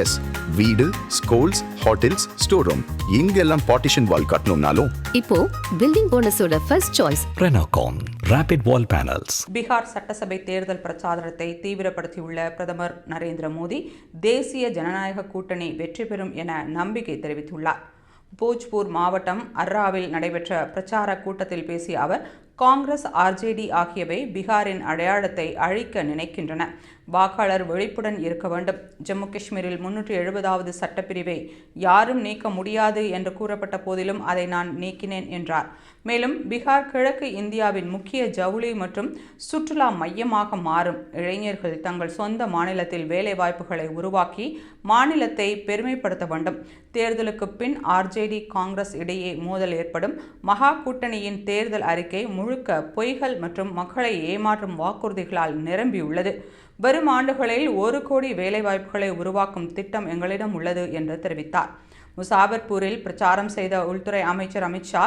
S வீடு schools hotels store room இங்கெல்லாம் partition wall கட்டணும்னாலும். இப்போ building போனஸோட first choice Renocon Rapid Wall Panels. Bihar சட்டசபை தேர்தல் பிரச்சாரத்தை தீவிரப்படுத்தியுள்ள பிரதமர் நரேந்திர மோடி தேசிய ஜனநாயக கூட்டணி வெற்றி பெறும் என நம்பிக்கை தெரிவித்துள்ளார். போஜ்பூர் மாவட்டம் அர்ராவில் நடைபெற்ற பிரச்சார கூட்டத்தில் பேசிய அவர் காங்கிரஸ் ஆர்ஜேடி ஆகியவை பீகாரின் அடையாளத்தை அழிக்க நினைக்கின்றன. வாக்காளர் விழிப்புடன் இருக்க வேண்டும். ஜம்மு காஷ்மீரில் முன்னூற்றி எழுபதாவது சட்டப்பிரிவை யாரும் நீக்க முடியாது என்று கூறப்பட்ட போதிலும் அதை நான் நீக்கினேன் என்றார். மேலும் பீகார் கிழக்கு இந்தியாவின் முக்கிய ஜவுளி மற்றும் சுற்றுலா மையமாக மாறும். இளைஞர்கள் தங்கள் சொந்த மாநிலத்தில் வேலைவாய்ப்புகளை உருவாக்கி மாநிலத்தை பெருமைப்படுத்த வேண்டும். தேர்தலுக்கு பின் ஆர்ஜேடி காங்கிரஸ் இடையே மோதல் ஏற்படும். மகா கூட்டணியின் தேர்தல் அறிக்கை முழுக்க பொய்கள் மற்றும் மக்களை ஏமாற்றும் வாக்குறுதிகளால் நிரம்பியுள்ளது. வரும் ஆண்டுகளில் ஒரு கோடி வேலைவாய்ப்புகளை உருவாக்கும் திட்டம் எங்களிடம் உள்ளது என்று தெரிவித்தார். முசாபர்பூரில் பிரச்சாரம் செய்த உள்துறை அமைச்சர் அமித்ஷா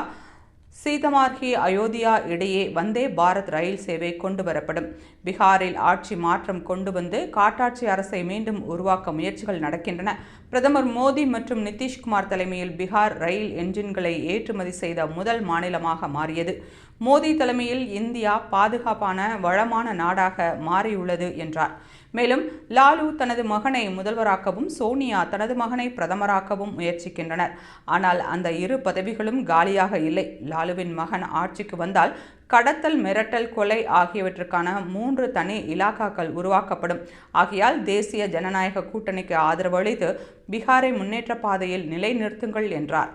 சீதமார்கி அயோத்தியா இடையே வந்தே பாரத் ரயில் சேவை கொண்டு வரப்படும் பீகாரில் ஆட்சி மாற்றம் கொண்டு வந்து காட்டாட்சி அரசை மீண்டும் உருவாக்க முயற்சிகள் நடக்கின்றன. பிரதமர் மோடி மற்றும் நிதிஷ்குமார் தலைமையில் பீகார் ரயில் என்ஜின்களை ஏற்றுமதி செய்த முதல் மாநிலமாக மாறியது. மோடி தலைமையில் இந்தியா பாதுகாப்பான வளமான நாடாக மாறியுள்ளது என்றார். மேலும் லாலு தனது மகனை முதல்வராக்கவும் சோனியா தனது மகனை பிரதமராக்கவும் முயற்சிக்கின்றனர். ஆனால் அந்த இரு பதவிகளும் காலியாக இல்லை. லாலு லாலுவின் மகன் ஆட்சிக்கு வந்தால் கடத்தல் மிரட்டல் கொலை ஆகியவற்றுக்கான மூன்று தனி இலாக்காக்கள் உருவாக்கப்படும். ஆகையால் தேசிய ஜனநாயக கூட்டணிக்கு ஆதரவு அளித்து பீகாரை முன்னேற்ற பாதையில் நிலைநிறுத்துங்கள் என்றார்.